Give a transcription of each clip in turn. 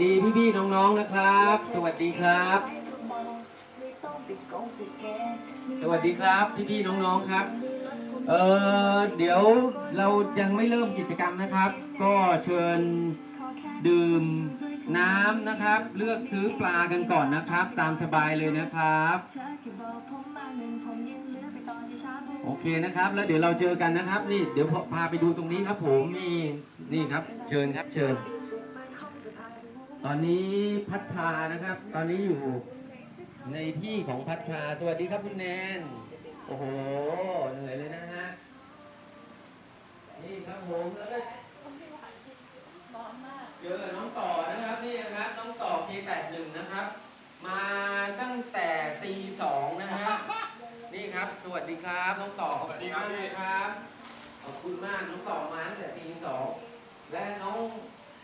สวัสดีพี่ๆน้องๆนะครับ สวัสดีครับ สวัสดีครับพี่ๆน้องๆครับ เออเดี๋ยวเรายังไม่เริ่มกิจกรรมนะครับ ก็เชิญดื่มน้ำนะครับ เลือกซื้อปลากันก่อนนะครับ ตามสบายเลยนะครับ โอเคนะครับ แล้วเดี๋ยวเราเจอกันนะครับ นี่เดี๋ยวพาไปดูตรงนี้ครับผมนี่นี่ครับ เชิญครับเชิญ ตอนนี้พัดพานะครับ ตอนนี้อยู่ในที่ของพัดพาสวัสดีครับคุณแนน โอ้โห เหนื่อยเลยนะฮะ นี่ครับผมแล้วก็เจอน้องต่อนะครับนี่นะครับน้องต่อ K81 นะครับ มาตั้งแต่ตีสองนะฮะ นี่ครับ สวัสดีครับน้องต่อขอบคุณมากเลยครับ ขอบคุณมากน้องต่อมาตั้งแต่ตีสองและน้อง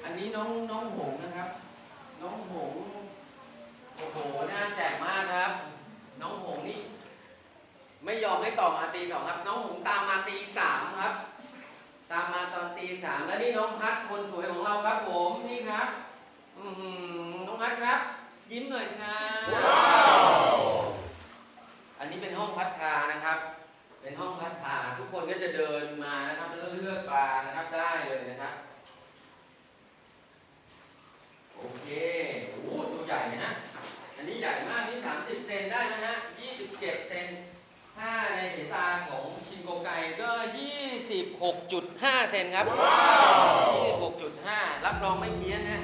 อันนี้น้องน้องหงนะครับ น้องหง โอ้โหน่าแจกมากครับ น้องหงนี่ ไม่ยอมให้ต่อมาตีสองครับ น้องหงตามมาตีสามครับ ตามมาตอนตีสามแล้วนี่น้องพัดคนสวยของเราครับผม นี่ครับ อือหือน้องพัดครับ ยิ้มหน่อยครับอันนี้เป็นห้องพัดพานะครับ เป็นห้องพัดพาทุกคนก็จะเดินมานะครับแล้วก็เลือกปลานะครับได้เลยนะครับ โอเคโอ้โหตัวใหญ่นะฮะ อันนี้ใหญ่มาก นี่ 30 เซนได้นะฮะ 27 เซน ถ้าในสาย ตาของชินโกไกก็ 26.5 เซนครับ 26.5 รับรองไม่เพี้ยนฮะ